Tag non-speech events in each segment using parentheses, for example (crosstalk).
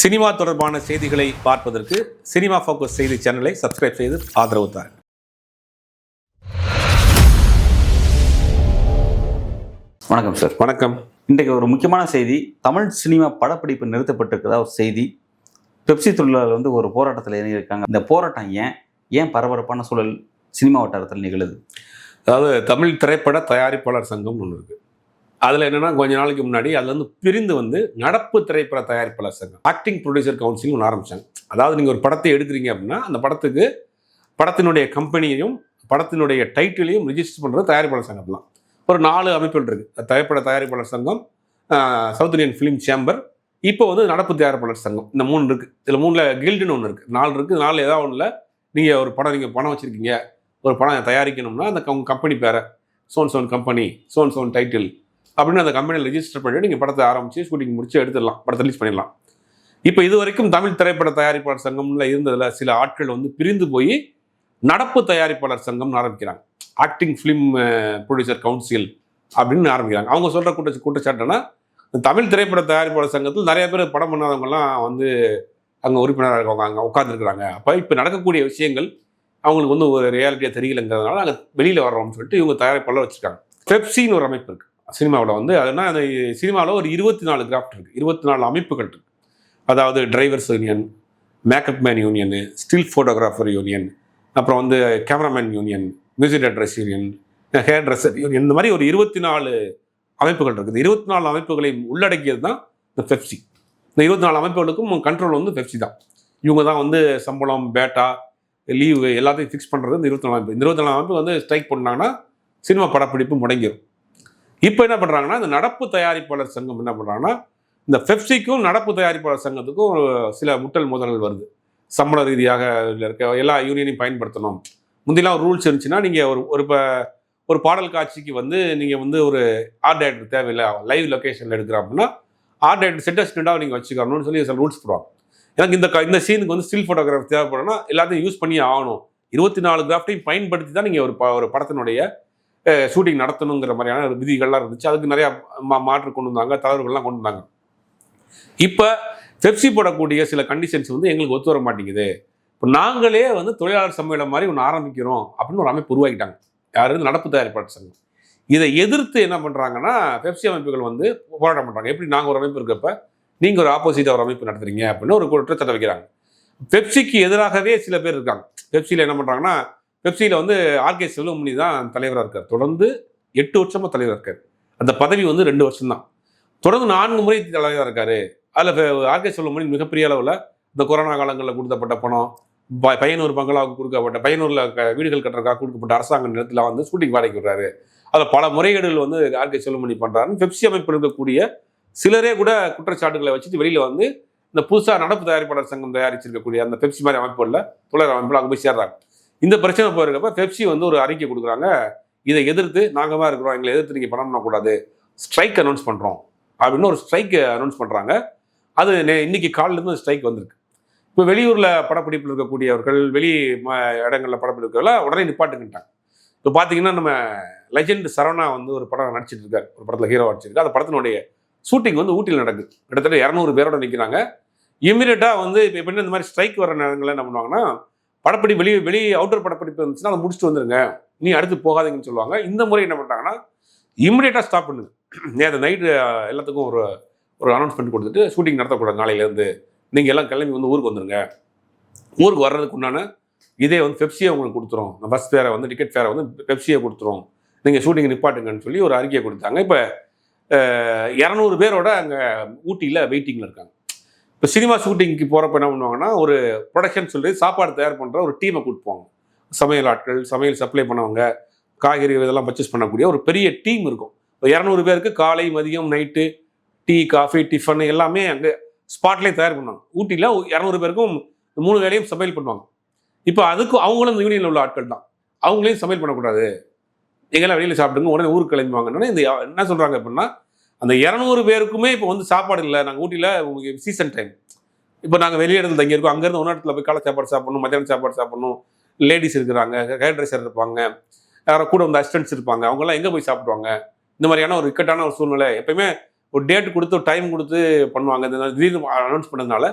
Cinema தொடர்பான செய்திகளை பார்ப்பதற்கு சினிமா ஃபோக்கஸ் செய்தி சேனலை சப்ஸ்கிரைப் செய்து ஆதரவு தாருங்கள். வணக்கம் சார். வணக்கம். இன்றைக்கு ஒரு முக்கியமான செய்தி. தமிழ் சினிமா படப்பிடிப்பு நிறுத்தப்பட்டிருக்கிறதா ஒரு செய்தி. பெப்சி தொழிலாளர் வந்து ஒரு போராட்டத்தில் இறங்கியிருக்காங்க. இந்த போராட்டம் ஏன் ஏன் பரபரப்பான சூழல் சினிமா வட்டாரத்தில் நிகழுது? அதாவது தமிழ் திரைப்பட தயாரிப்பாளர் சங்கம் ஒன்று இருக்கு. அதில் என்னென்னா கொஞ்ச நாளைக்கு முன்னாடி அதுலேருந்து பிரிந்து வந்து நடப்பு திரைப்பட தயாரிப்பாளர் சங்கம் ஆக்டிங் ப்ரொடியூசர் கவுன்சில் ஒன்று ஆரம்பிச்சாங்க. அதாவது நீங்கள் ஒரு படத்தை எடுக்கிறீங்க அப்படின்னா அந்த படத்துக்கு படத்தினுடைய கம்பெனியையும் படத்தினுடைய டைட்டிலையும் ரிஜிஸ்டர் பண்ணுறது தயாரிப்பாளர் சங்கம் தான். ஒரு நாலு அமைப்புகள் இருக்குது திரைப்பட தயாரிப்பாளர் சங்கம் சவுத் இந்தியன் ஃபிலிம் சேம்பர் இப்போ வந்து நடப்பு தயாரிப்பாளர் சங்கம். இந்த மூணு இருக்குது இதில் மூணில் கில்டுன்னு ஒன்று இருக்குது நாலு இருக்குது நாலு ஏதாவது ஒன்றில் நீங்கள் ஒரு படம் நீங்கள் பணம் வச்சுருக்கீங்க. ஒரு படம் தயாரிக்கணும்னா அந்த கம்பெனி பேரை சோன் சோன் கம்பெனி சோன் சோன் டைட்டில் அப்படின்னு அந்த கம்பெனியில் ரெஜிஸ்டர் பண்ணிட்டு நீங்கள் படத்தை ஆரம்பித்து ஷூட்டிங் முடிச்சு எடுத்துடலாம். படத்தை ரிலீஸ் பண்ணிடலாம். இப்போ இது வரைக்கும் தமிழ் திரைப்பட தயாரிப்பாளர் சங்கம்ல இருந்ததில் சில ஆட்கள் வந்து பிரிந்து போய் நடப்பு தயாரிப்பாளர் சங்கம்னு ஆரம்பிக்கிறாங்க. ஆக்டிங் ஃபிலிம் ப்ரொடியூசர் கவுன்சில் அப்படின்னு ஆரம்பிக்கிறாங்க. அவங்க சொல்கிற கூட்ட குற்றச்சாட்டுனா தமிழ் திரைப்பட தயாரிப்பாளர் சங்கத்தில் நிறைய பேர் படம் பண்ணாதவங்கலாம் வந்து அங்கே உறுப்பினராக இருக்கவங்க அங்கே உட்காந்துருக்குறாங்க அப்போ இப்போ நடக்கக்கூடிய விஷயங்கள் அவங்களுக்கு வந்து ஒரு ரியாலிட்டியாக தெரியலங்கிறதுனால அங்கே வெளியில் வர்றோம்னு சொல்லிட்டு இவங்க தயாரிப்பாளர் வச்சுருக்காங்க. பெப்சின்னு ஒரு அமைப்பு இருக்குது சினிமாவில் வந்து அதுனா அந்த சினிமாவில் ஒரு இருபத்தி நாலு கிராஃப்ட் இருக்குது இருபத்தி நாலு அமைப்புகள் இருக்குது அதாவது drivers union makeup man union still photographer union அப்புறம் வந்து cameraman union music directors union hairdresser union இந்த மாதிரி ஒரு இருபத்தி நாலு அமைப்புகள் இருக்குது. இருபத்தி நாலு அமைப்புகளை உள்ளடக்கியது தான் இந்த பெப்சி இந்த இருபத்தி நாலு அமைப்புகளுக்கும் கண்ட்ரோல் வந்து பெப்சி தான். இவங்க தான் வந்து சம்பளம் பேட்டா லீவு எல்லாத்தையும் ஃபிக்ஸ் பண்ணுறது இந்த இருபத்தி நாலு அமைப்பு. இந்த இருபத்தி நாலு அமைப்பு வந்து ஸ்ட்ரைக் பண்ணாங்கன்னா சினிமா படப்பிடிப்பு முடங்கிடும் இப்போ என்ன பண்ணுறாங்கன்னா இந்த நடப்பு தயாரிப்பாளர் சங்கம் என்ன பண்ணுறாங்கன்னா இந்த பெப்சிக்கும் நடப்பு தயாரிப்பாளர் சங்கத்துக்கும் சில முட்டல் மோதல்கள் வருது. சம்பள ரீதியாக இருக்க எல்லா யூனியனையும் பயன்படுத்தணும். முந்திலாம் ஒரு ரூல்ஸ் இருந்துச்சுன்னா நீங்கள் ஒரு ஒரு இப்போ ஒரு பாடல் காட்சிக்கு வந்து நீங்கள் வந்து ஒரு ஆர்ட் டைரக்டர் தேவையில்லை. லைவ் லொக்கேஷனில் எடுக்கிறோம் அப்படின்னா ஆர்ட் டைரக்டர் செட் நீங்கள் வச்சுக்கணும்னு சொல்லி சில ரூல்ஸ் போடுவாங்க. எனக்கு இந்த க- இந்த சீனுக்கு வந்து ஸ்டில் ஃபோட்டோகிராஃபர் தேவைப்படும்னா எல்லாத்தையும் யூஸ் பண்ணி ஆகணும். இருபத்தி நாலு கிராஃப்டையும் பயன்படுத்தி தான் நீங்கள் ஒரு ப ஒரு படத்தினுடைய ஷூட்டிங் நடத்தணுங்கிற மாதிரியான விதிகள்லாம் இருந்துச்சு. அதுக்கு நிறையா மா மாற்று கொண்டு வந்தாங்க தளர்வுகள்லாம் கொண்டு வந்தாங்க. இப்போ பெப்சி போடக்கூடிய சில கண்டிஷன்ஸ் வந்து எங்களுக்கு ஒத்து வர மாட்டேங்குது. இப்போ நாங்களே வந்து தொழிலாளர் சம்மேளம் மாதிரி ஒன்று ஆரம்பிக்கிறோம் அப்படின்னு ஒரு அமைப்பு உருவாக்கிட்டாங்க. யாரு? நடப்பு தயாரிப்பாளர் சங்கம். இதை எதிர்த்து என்ன பண்ணுறாங்கன்னா பெப்சி அமைப்புகள் வந்து போராட்டம் பண்ணுறாங்க எப்படி நாங்கள் ஒரு அமைப்பு இருக்கப்ப நீங்கள் ஒரு ஆப்போசிட்டாக ஒரு அமைப்பு நடத்துறீங்க அப்படின்னு ஒரு குற்றச்சாட்டை வைக்கிறாங்க. பெப்சிக்கு எதிராகவே சில பேர் இருக்காங்க. பெப்சியில் என்ன பண்ணுறாங்கன்னா பெப்சியில் வந்து ஆர்கே செல்வமணி தான் தலைவராக இருக்கார். தொடர்ந்து எட்டு வருஷமாக தலைவராக இருக்கார். அந்த பதவி வந்து ரெண்டு வருஷம்தான். தொடர்ந்து நான்கு முறை தலைவராக இருக்கார். அதில் ஆர்கே சிவலுமணி மிகப்பெரிய அளவில் இந்த கொரோனா காலங்களில் கொடுக்கப்பட்ட பணம் ப- பையனூர் பங்களாவுக்கு கொடுக்கப்பட்ட பையனூரில் க- வீடுகள் கட்டுறதுக்காக கொடுக்கப்பட்ட அரசாங்க நிலத்தில் வந்து ஷூட்டிங் வாடகைக்கு விடுறாரு. அதில் பல முறைகேடுகள் வந்து ஆர்கே சிவலுமணி பண்ணுறாருன்னு பெப்சி அமைப்பில் இருக்கக்கூடிய சிலரே கூட குற்றச்சாட்டுகளை வச்சுட்டு வெளியில் வந்து இந்த புதுசாக நடப்பு தயாரிப்பாளர் சங்கம் தயாரிச்சிருக்கக்கூடிய அந்த பெப்சி மாதிரி அமைப்புகளில் தொழில் அமைப்பில் அங்கே போய் சேர்றாங்க. இந்த பிரச்சனை போயிருக்கப்ப பெப்சி வந்து ஒரு அறிக்கை கொடுக்குறாங்க. இதை எதிர்த்து நாங்கள் தான் இருக்கிறோம். எங்களை எதிர்த்து நீங்கள் பணம் பண்ணக்கூடாது. ஸ்ட்ரைக் அனௌன்ஸ் பண்ணுறோம் அப்படின்னு ஒரு ஸ்ட்ரைக் அனௌன்ஸ் பண்ணுறாங்க அது இன்னைக்கு காலிலேருந்து ஸ்ட்ரைக் வந்திருக்கு. இப்போ வெளியூரில் படப்பிடிப்பில் இருக்கக்கூடியவர்கள் வெளி ம இடங்களில் படப்பிடிப்புகள் உடனே நிப்பாட்டுக்கிட்டாங்க. இப்போ பார்த்தீங்கன்னா நம்ம லெஜெண்ட் சரவணா வந்து ஒரு படம் நடிச்சிட்டு இருக்காரு. ஒரு படத்தில் ஹீரோ நடிச்சிருக்காரு. அந்த படத்தினுடைய ஷூட்டிங் வந்து ஊட்டியில் நடக்குது. கிட்டத்தட்ட இரநூறு பேரோட நிற்கிறாங்க இம்மிடியட்டாக வந்து இப்போ எப்படின்னா இந்த மாதிரி ஸ்ட்ரைக் வர நேரங்களில் என்ன பண்ணுவாங்கன்னா படப்பிடி வெளியே வெளியே அவுட்டர் படப்பிடிப்பு இருந்துச்சுன்னா அதை முடிச்சுட்டு வந்துருங்க. நீ அடுத்து போகாதீங்கன்னு சொல்லுவாங்க. இந்த முறை என்ன பண்ணுறாங்கன்னா இம்மிடியேட்டாக ஸ்டாப் பண்ணுங்க. (clears throat) நேற்று நைட்டு எல்லாத்துக்கும் ஒரு ஒரு அனௌன்ஸ்மெண்ட் கொடுத்துட்டு ஷூட்டிங் நடத்தக்கூடாது நாளையிலேருந்து. நீங்கள் எல்லாம் கிளம்பி வந்து ஊருக்கு வந்துருங்க. ஊருக்கு வர்றதுக்கு உண்டான இதே வந்து பெப்சியை உங்களுக்கு கொடுத்துரும். பஸ் ஃபேரை வந்து டிக்கெட் ஃபேரை வந்து பெப்சியை கொடுத்துரும். நீங்கள் ஷூட்டிங் நிப்பாட்டுங்கன்னு சொல்லி ஒரு அறிக்கையை கொடுத்தாங்க. இப்போ இரநூறு பேரோட அங்கே ஊட்டியில் வெயிட்டிங்கில் இருக்காங்க. இப்போ சினிமா ஷூட்டிங்க்கு போகிறப்ப என்ன பண்ணுவாங்கன்னா ஒரு ப்ரொடக்ஷன் சொல்லி சாப்பாடு தயார் பண்ணுற ஒரு டீமை கூட்டுப்பாங்க சமையல் ஆட்கள் சமையல் சப்ளை பண்ணவங்க காய்கறி இதெல்லாம் பர்ச்சேஸ் பண்ணக்கூடிய ஒரு பெரிய டீம் இருக்கும். இப்போ இரநூறு பேருக்கு காலை மதியம் நைட்டு டீ காஃபி டிஃபன் எல்லாமே அங்கே ஸ்பாட்லேயே தயார் பண்ணுவாங்க. ஊட்டியில் இரநூறு பேருக்கும் மூணு வேலையும் சமையல் பண்ணுவாங்க. இப்போ அதுக்கும் அவங்களும் இந்த யூனியனில் உள்ள ஆட்கள் தான். அவங்களையும் சமையல் பண்ணக்கூடாது. எங்கெல்லாம் வெளியில் சாப்பிடுங்க உடனே ஊருக்கு கிளம்புவாங்கன்னா இந்த என்ன சொல்கிறாங்க அப்படின்னா அந்த இரநூறு பேருக்குமே இப்போ வந்து சாப்பாடு இல்லை. நாங்கள் ஊட்டியில் உங்களுக்கு சீசன் டைம் இப்போ நாங்கள் வெளியே இடத்துல தங்கியிருக்கோம். அங்கேருந்து ஒன்று இடத்துல போய் காலை சாப்பாடு சாப்பிடணும் மத்தியானம் சாப்பாடு சாப்பிடணும். லேடிஸ் இருக்கிறாங்க ஹேர் ட்ரெஸ்ஸர் இருப்பாங்க யாரோ கூட வந்து அசிஸ்டன்ட்ஸ் இருப்பாங்க. அவங்கெல்லாம் எங்கே போய் சாப்பிடுவாங்க? இந்த மாதிரியான ஒரு இக்கட்டான ஒரு சூழ்நிலை. எப்பயுமே ஒரு டேட் கொடுத்து ஒரு டைம் கொடுத்து பண்ணுவாங்க. இந்த திடீர்னு அனௌன்ஸ் பண்ணதுனால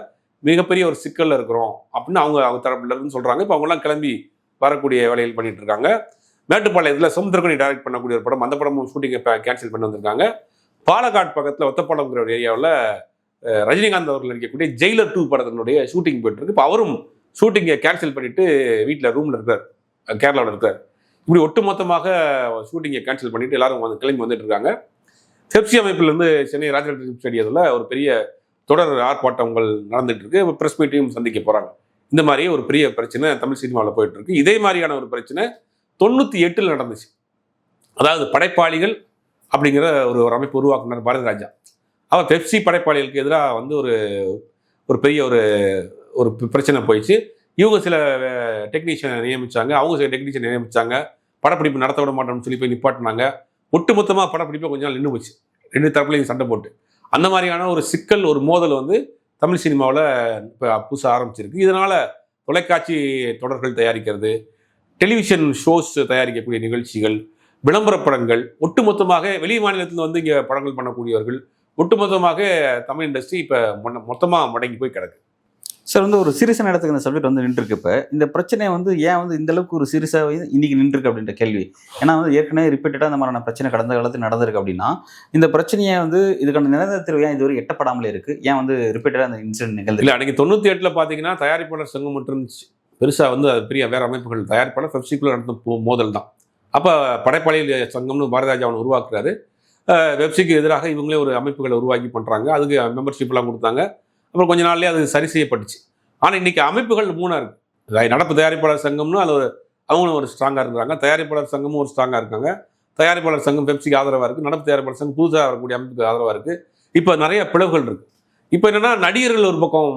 மிகப்பெரிய ஒரு சிக்கலில் இருக்கிறோம் அப்படின்னு அவங்க அவங்க தரப்புல சொல்கிறாங்க இப்போ அவங்கெல்லாம் கிளம்பி வரக்கூடிய வேலைகள் பண்ணிட்டு இருக்காங்க. மேட்டுப்பாளையத்தில் சமுத்திரக்கணி டைரக்ட் பண்ணக்கூடிய ஒரு படம். அந்த படமும் ஷூட்டிங்கை கேன்சல் பண்ணி வந்திருக்காங்க. பாலக்காட் பக்கத்தில் ஒத்தப்பாளம்ங்கிற ஒரு ஏரியாவில் ரஜினிகாந்த் அவர்கள் நடிக்கக்கூடிய ஜெயிலர் டூ படத்தினுடைய ஷூட்டிங் போயிட்டு இருக்கு இப்போ அவரும் ஷூட்டிங்கை கேன்சல் பண்ணிட்டு வீட்டில் ரூமில் இருக்கார். கேரளாவில் இருக்கார். இப்படி ஒட்டுமொத்தமாக ஷூட்டிங்கை கேன்சல் பண்ணிட்டு எல்லாரும் வந்து கிளம்பி வந்துட்டு இருக்காங்க. செப்சி அமைப்பிலிருந்து சென்னை ராஜராஜ ஸ்டேடியத்தில் ஒரு பெரிய தொடர் ஆர்ப்பாட்டங்கள் நடந்துட்டு இருக்கு. ப்ரெஸ் மீட்டையும் சந்திக்க போகிறாங்க இந்த மாதிரியே ஒரு பெரிய பிரச்சனை தமிழ் சினிமாவில் போயிட்டு இருக்கு. இதே மாதிரியான ஒரு பிரச்சனை தொண்ணூற்றி எட்டில் நடந்துச்சு. அதாவது படைப்பாளிகள் அப்படிங்கிற ஒரு ஒரு அமைப்பு உருவாக்குனர் பாரதி ராஜா அவர் பெப்சி படைப்பாளிகளுக்கு எதிராக வந்து ஒரு ஒரு பெரிய ஒரு ஒரு பிரச்சனை போயிடுச்சு. இவங்க சில டெக்னீஷியனை நியமித்தாங்க அவங்க சில டெக்னீஷியன் நியமித்தாங்க படப்பிடிப்பு நடத்த விட மாட்டோம்னு சொல்லி போய் நிப்பாட்டினாங்க. ஒட்டுமொத்தமாக படப்பிடிப்பை கொஞ்ச நாள் நின்று போச்சு. ரெண்டு தரப்புலையும் சண்டை போட்டு. அந்த மாதிரியான ஒரு சிக்கல் ஒரு மோதல் வந்து தமிழ் சினிமாவில் இப்போ புதுசாக ஆரம்பிச்சிருக்கு. இதனால் தொலைக்காட்சி தொடர்கள் தயாரிக்கிறது டெலிவிஷன் ஷோஸ் தயாரிக்கக்கூடிய நிகழ்ச்சிகள் விளம்பர படங்கள் ஒட்டுமொத்தமாக வெளி மாநிலத்தில் வந்து இங்கே படங்கள் பண்ணக்கூடியவர்கள் ஒட்டுமொத்தமாக தமிழ் இண்டஸ்ட்ரி இப்போ மொத்தமாக முடங்கி போய் கிடக்கு. சார் வந்து ஒரு சீரியஸான இடத்துக்கு இந்த சப்ஜெக்ட் வந்து நின்றுருக்கு இப்போ. இந்த பிரச்சனையை வந்து ஏன் வந்து இந்த அளவுக்கு ஒரு சீரியஸாக இன்னைக்கு நின்றுருக்கு அப்படின்ற கேள்வி. ஏன்னா வந்து ஏற்கனவே ரிப்பீட்டடாக இந்த மாதிரியான பிரச்சனை கடந்த காலத்தில் நடந்திருக்கு அப்படின்னா இந்த பிரச்சனையை வந்து இதுக்கான நிரந்தர தீர்வு ஏன் இதுவரை எட்டப்படாமலே இருக்கு? ஏன் வந்து ரிப்பீட்டடாக அந்த இன்சிடென்ட் நிகழ்ந்து இல்லை அன்றைக்கி தொண்ணூற்றி எட்டில் பார்த்தீங்கன்னா தயாரிப்பாளர் சங்கம் மற்றும் பெருசாக வந்து அது பெரிய வேறு அமைப்புகள் தயாரிப்பாளர் பெப்சிக்குள்ள நடந்த மோதல் தான். அப்போ படைப்பாளிகள் சங்கம்னு பாரதிராஜா அவன் உருவாக்குறாரு. வெப்சிக்கு எதிராக இவங்களே ஒரு அமைப்புகளை உருவாக்கி பண்ணுறாங்க அதுக்கு மெம்பர்ஷிப்லாம் கொடுத்தாங்க. அப்புறம் கொஞ்ச நாள்லேயே அது சரி செய்யப்பட்டுச்சு. ஆனால் இன்னைக்கு அமைப்புகள் மூணாக இருக்குது நடப்பு தயாரிப்பாளர் சங்கம்னு அது அவங்களும் ஒரு ஸ்ட்ராங்காக இருக்கிறாங்க. தயாரிப்பாளர் சங்கமும் ஒரு ஸ்ட்ராங்காக இருக்காங்க. தயாரிப்பாளர் சங்கம் பெப்சிக்கு ஆதரவாக இருக்குது நடப்பு தயாரிப்பாளர் சங்கம் புதுசாக வரக்கூடிய அமைப்புக்கு ஆதரவாக இருக்குது இப்போ நிறைய பிளவுகள் இருக்குது இப்போ என்னென்னா நடிகர்கள் ஒரு பக்கம்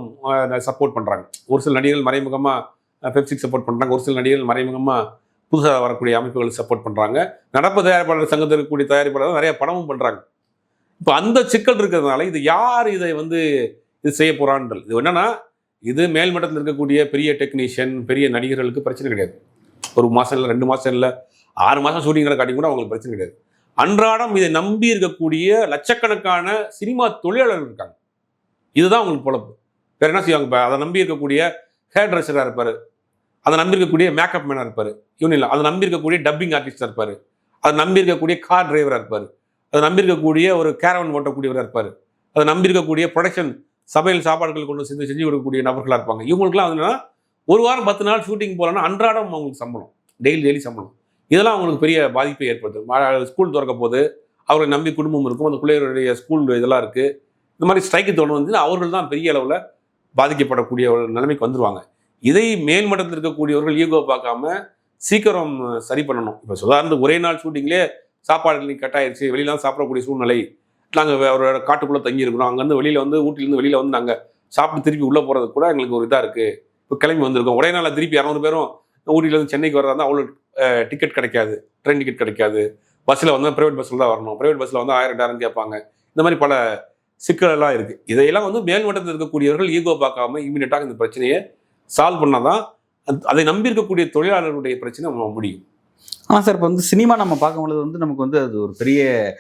சப்போர்ட் பண்ணுறாங்க ஒரு சில நடிகர்கள் மறைமுகமாக பெப்சிக்கு சப்போர்ட் பண்ணுறாங்க ஒரு சில நடிகர்கள் மறைமுகமாக புதுசாக வரக்கூடிய அமைப்புகளுக்கு சப்போர்ட் பண்ணுறாங்க நடப்பு தயாரிப்பாளர் சங்கத்தில் இருக்கக்கூடிய தயாரிப்பாளர் நிறைய படமும் பண்ணுறாங்க இப்போ அந்த சிக்கல் இருக்கிறதுனால இது யார் இதை வந்து இது செய்ய போகிறான்றது இது என்னென்னா இது மேல்மட்டத்தில் இருக்கக்கூடிய பெரிய டெக்னீஷியன் பெரிய நடிகர்களுக்கு பிரச்சனை கிடையாது. ஒரு மாதம் இல்லை ரெண்டு மாதம் இல்லை ஆறு மாதம் ஷூட்டிங்கில் காட்டி கூட அவங்களுக்கு பிரச்சனை கிடையாது. அன்றாடம் இதை நம்பி இருக்கக்கூடிய லட்சக்கணக்கான சினிமா தொழிலாளர்கள் இருக்காங்க. இதுதான் அவங்களுக்கு பொழப்பு. வேறு என்ன செய்வாங்க? இப்போ அதை நம்பி இருக்கக்கூடிய ஹேர் ட்ரெஸ்ஸராக இருப்பார். அதை நம்பியிருக்கக்கூடிய மேக்கப் மேனாக இருப்பார். இவன் இல்லை. அதை நம்பியிருக்கக்கூடிய டப்பிங் ஆர்டிஸ்டாக இருப்பார். அதை நம்பியிருக்கக்கூடிய கார் டிரைவராக இருப்பார். அதை நம்பியிருக்கக்கூடிய ஒரு கேரவன் ஓட்டக்கூடியவராக இருப்பார். அதை நம்பியிருக்கக்கூடிய ப்ரொடக்ஷன் சமையல் சாப்பாடுகள் கொண்டு செஞ்சு செஞ்சு கொடுக்கக்கூடிய நபர்களாக இருப்பாங்க. இவங்களுக்குலாம் அதுனா ஒரு வாரம் பத்து நாள் ஷூட்டிங் போகலன்னா அன்றாடம் அவங்களுக்கு சம்பளம். டெய்லி டெய்லி சம்பளம். இதெல்லாம் அவங்களுக்கு பெரிய பாதிப்பை ஏற்படுத்தும். ஸ்கூல் திறக்க போது அவர்களை நம்பி குடும்பம் இருக்கும். அந்த பிள்ளைகளுடைய ஸ்கூல் இதெல்லாம் இருக்குது இந்த மாதிரி ஸ்ட்ரைக்கு தோணும் வந்து அவர்கள் தான் பெரிய அளவில் பாதிக்கப்படக்கூடிய ஒரு நிலைமைக்கு வந்துருவாங்க. இதை மேல்மட்டத்தில் இருக்கக்கூடியவர்கள் ஈகோ பார்க்காம சீக்கிரம் சரி பண்ணணும். இப்போ உதாரணத்துக்கு ஒரே நாள் ஷூட்டிங்லேயே சாப்பாடு கட் ஆயிடுச்சு வெளியிலாம் சாப்பிடக்கூடிய சூழ்நிலை. நாங்கள் ஒரு காட்டுக்குள்ளே தங்கியிருக்கிறோம் அங்கேருந்து வெளியில் வந்து ஊட்டிலேருந்து வெளியில் வந்து நாங்கள் சாப்பிட்டு திருப்பி உள்ளே போகிறது கூட எங்களுக்கு ஒரு இதாக இருக்குது இப்போ கிளம்பி வந்திருக்கோம். ஒரே நாளில் திருப்பி இரநூறு பேரும் ஊட்டிலேருந்து சென்னைக்கு வர்றதா அவ்வளோ டிக்கெட் கிடைக்காது. ட்ரெயின் டிக்கெட் கிடைக்காது. பஸ்ஸில் வந்து ப்ரைவேட் பஸ்ஸில் தான் வரணும். ப்ரைவேட் பஸ்ஸில் வந்து ஆயிரம் டாயிரம் கேட்பாங்க. இந்த மாதிரி பல சிக்கலெல்லாம் இருக்குது இதையெல்லாம் வந்து மேல்மட்டத்தில் இருக்கக்கூடியவர்கள் ஈகோ பார்க்காம இமீடியட்டாக இந்த பிரச்சனையை சால்வ் பண்ணாதான் அந்த- அதை நம்பி இருக்கக்கூடிய தொழிலாளர்களுடைய பிரச்சனை முடியும். ஆனால் சார் இப்போ வந்து சினிமா நம்ம பார்க்கும்பொழுது வந்து நமக்கு வந்து அது ஒரு பெரிய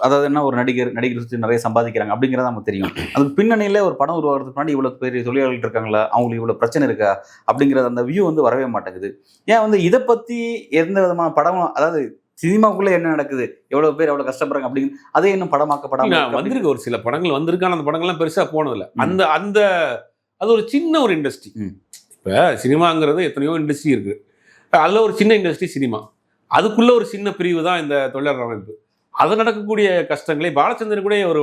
அதாவது என்ன ஒரு நடிகர் நடிகர் சுற்றி நிறைய சம்பாதிக்கிறாங்க அப்படிங்கிறது நமக்கு தெரியும். அதுக்கு பின்னணியில் ஒரு படம் உருவாகிறதுக்கு முன்னாடி இவ்வளோ பெரிய தொழிலாளர்கள் இருக்காங்களா? அவங்களுக்கு இவ்வளோ பிரச்சனை இருக்கா? அப்படிங்கிறது அந்த வியூ வந்து வரவே மாட்டேங்குது. ஏன் வந்து இதை பற்றி எந்த விதமான படம் அதாவது சினிமாக்குள்ளே என்ன நடக்குது? எவ்வளோ பேர் எவ்வளோ கஷ்டப்படுறாங்க அப்படின்னு அதே இன்னும் படமாக்கப்படாம இல்ல, இருக்கு அப்படி- வந்திருக்கு ஒரு சில படங்கள். வந்திருக்கு ஆனா அந்த படங்கள்லாம் பெருசா போனதில்ல. அந்த அந்த அது ஒரு சின்ன ஒரு இண்டஸ்ட்ரி. இப்ப சினிமாங்கிறது எத்தனையோ இண்டஸ்ட்ரி இருக்கு. அதுல ஒரு சின்ன இண்டஸ்ட்ரி சினிமா. அதுக்குள்ள ஒரு சின்ன பிரிவு தான் இந்த தொழிலாளர் அமைப்பு. அது நடக்கக்கூடிய கஷ்டங்களை பாலச்சந்திரன் கூட ஒரு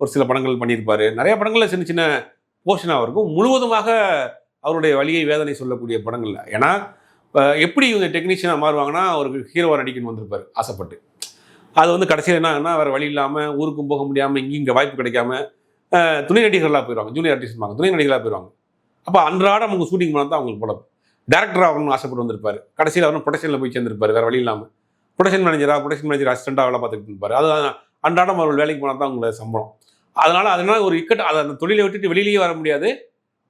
ஒரு சில படங்கள் பண்ணியிருப்பாரு. நிறைய படங்கள்ல சின்ன சின்ன போர்ஷனாக இருக்கும். முழுவதுமாக அவருடைய வழியை வேதனை சொல்லக்கூடிய படங்கள்ல. ஏன்னா எப்படி இவங்க டெக்னீஷியனாக மாறுவாங்கன்னா ஒரு ஹீரோவாக நடிக்கணும்னு வந்திருப்பாரு ஆசைப்பட்டு. அது வந்து கடைசியில் என்ன ஆகுனா வேறு வழி இல்லாமல் ஊருக்கும் போக முடியாமல் இங்கேயும் இங்கே வாய்ப்பு கிடைக்காம துணை நடிகர்களாக போயிடுவாங்க ஜூனியர் ஆர்டிஸ்ட் துணை நடிகர்களாக போயிடுவாங்க அப்போ அன்றாடம் அவங்க ஷூட்டிங் பண்ணால் தான் அவங்களுக்கு படம் டேரக்டர் ஆகணும்னு ஆசைப்பட்டு வந்திருப்பாரு. கடைசியில் அவரும் ப்ரொடக்ஷனில் போய் சேர்ந்திருப்பாரு. வேறு வழி இல்லாமல் ப்ரொடக்ஷன் மேனேஜராக ப்ரொடக்ஷன் மேனேஜர் அசிஸ்டண்டாக வேலை பார்த்துட்டு இருப்பார். அது அன்றாடம் அவர்கள் வேலைக்கு போனால் தான் அவங்களோட சம்பளம். அதனால் அதனால் ஒரு இக்கட் அதை அந்த தொழிலை விட்டுட்டு வெளியிலேயே வர முடியாது.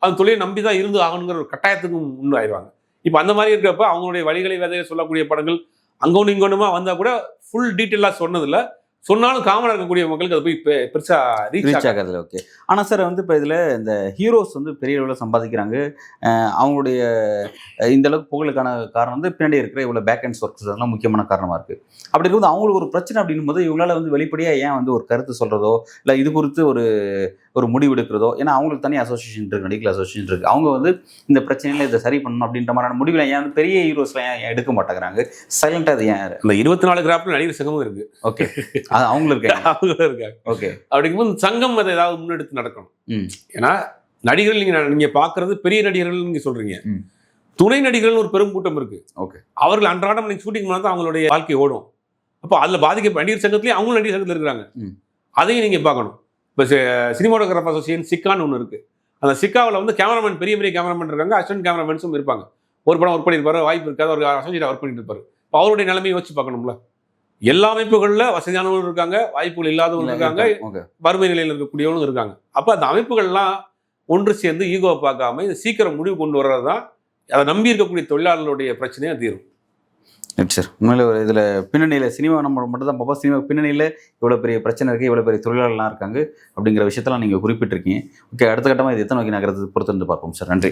அந்த தொழிலை நம்பி தான் இருந்து ஆகணுங்கிற ஒரு கட்டாயத்துக்கும் உண்டாயிருவாங்க இப்போ அந்த மாதிரி இருக்கிறப்ப அவங்களுடைய வழிகளை வேதையை சொல்லக்கூடிய படங்கள் அங்கொன்று இங்கொன்றுமா வந்தால் கூட ஃபுல் டீட்டெயிலாக சொன்னதில்லை. சொன்னாலும் காமனாக இருக்கக்கூடிய மக்களுக்கு அது போய் பெ- பெருசா ரீச் ஆகிறதுல ஓகே ஆனால் சார் வந்து இப்போ இதில் இந்த ஹீரோஸ் வந்து பெரிய அளவில் சம்பாதிக்கிறாங்க. அவங்களுடைய இந்த அளவுக்கு புகழுக்கான காரணம் வந்து பின்னாடி இருக்கிற இவ்வளோ பேக் அண்ட் ஒர்க்ஸ் அதெல்லாம் முக்கியமான காரணமாக இருக்குது அப்படி இருக்கும்போது அவங்களுக்கு ஒரு பிரச்சனை அப்படின்னும் போது இவங்களால வந்து வெளிப்படையாக ஏன் வந்து ஒரு கருத்து சொல்கிறதோ இல்லை இது குறித்து ஒரு ஒரு முடிவு எடுக்கிறதோ ஏன்னா அவங்களுக்கு தனி அசோசியேஷன் இருக்கு நடிகர் அசோசியேஷன் இருக்கு. அவங்க வந்து இந்த பிரச்சனையில இதை சரி பண்ணணும் அப்படின்ற மாதிரியான முடிவுல ஏன் பெரிய ஹீரோஸ்லாம் ஏன் எடுக்க மாட்டேங்கிறாங்க? சைலண்டாக அது ஏன் அந்த இருபத்தி நாலு கிராஃப்ல நடிகர் சங்கமும் இருக்கு. ஓகே அது அவங்களும் இருக்காங்க. (laughs) அவங்களும் இருக்காங்க. ஓகே அப்படிங்கும்போது சங்கம் அதை ஏதாவது முன்னெடுத்து நடக்கணும். ஏன்னா நடிகர்கள் நீங்க நீங்க பாக்குறது பெரிய நடிகர்கள் நீங்க சொல்றீங்க. ம். துணை நடிகர்கள் ஒரு பெரும் கூட்டம் இருக்கு. Okay. அவர்கள் அன்றாடம் நீங்க ஷூட்டிங் பண்ணா தான் அவங்களுடைய வாழ்க்கை ஓடும். அப்போ அதுல பாதிக்க நடிகர் சங்கத்திலேயே அவங்களும் நடிகர் சங்கத்தில் இருக்கிறாங்க. அதையும் நீங்க பார்க்கணும். இப்போ சினிமாட்டோகிராஃப் அசோசியேஷன் சிக்கான்னு ஒன்று இருக்கு. அந்த சிக்காவில் வந்து கேமராமேன் பெரிய பெரிய கேமராமேன் இருக்காங்க அசிஸ்டன்ட் கேமராமேன்ஸும் இருப்பாங்க. ஒரு படம் ஒர்க் பண்ணியிருப்பாரு வாய்ப்பு இருக்காது ஒரு அசோசியேட் ஒர்க் பண்ணிட்டு இருப்பாரு இப்போ அவருடைய நிலைமையை யோசிச்சு பார்க்கணும்ல. எல்லா அமைப்புகளில் வசதியானவர்களும் இருக்காங்க வாய்ப்புகள் இல்லாதவங்க இருக்காங்க வறுமை நிலையில் இருக்கக்கூடியவங்களும் இருக்காங்க. அப்போ அந்த அமைப்புகள்லாம் ஒன்று சேர்ந்து ஈகோவை பார்க்காம இது சீக்கிரம் முடிவு கொண்டு வர்றது தான் அதை நம்பி இருக்கக்கூடிய தொழிலாளர்களுடைய பிரச்சனையாக தீரும். சார் உண்மையில் ஒரு இதில் பின்னணியில் சினிமா நம்ம மட்டும் தான் பார்ப்போம். சினிமா பின்னணியில் இவ்வளோ பெரிய பிரச்சனை இருக்குது இவ்வளோ பெரிய தொழிலாளர்லாம் இருக்காங்க அப்படிங்கிற விஷயத்தெல்லாம் நீங்கள் குறிப்பிட்டிருக்கீங்க. ஓகே அடுத்த கட்டமாக இது எத்தனை நோக்கி நகரத்தை பொறுத்து வந்து பார்ப்போம் சார். நன்றி.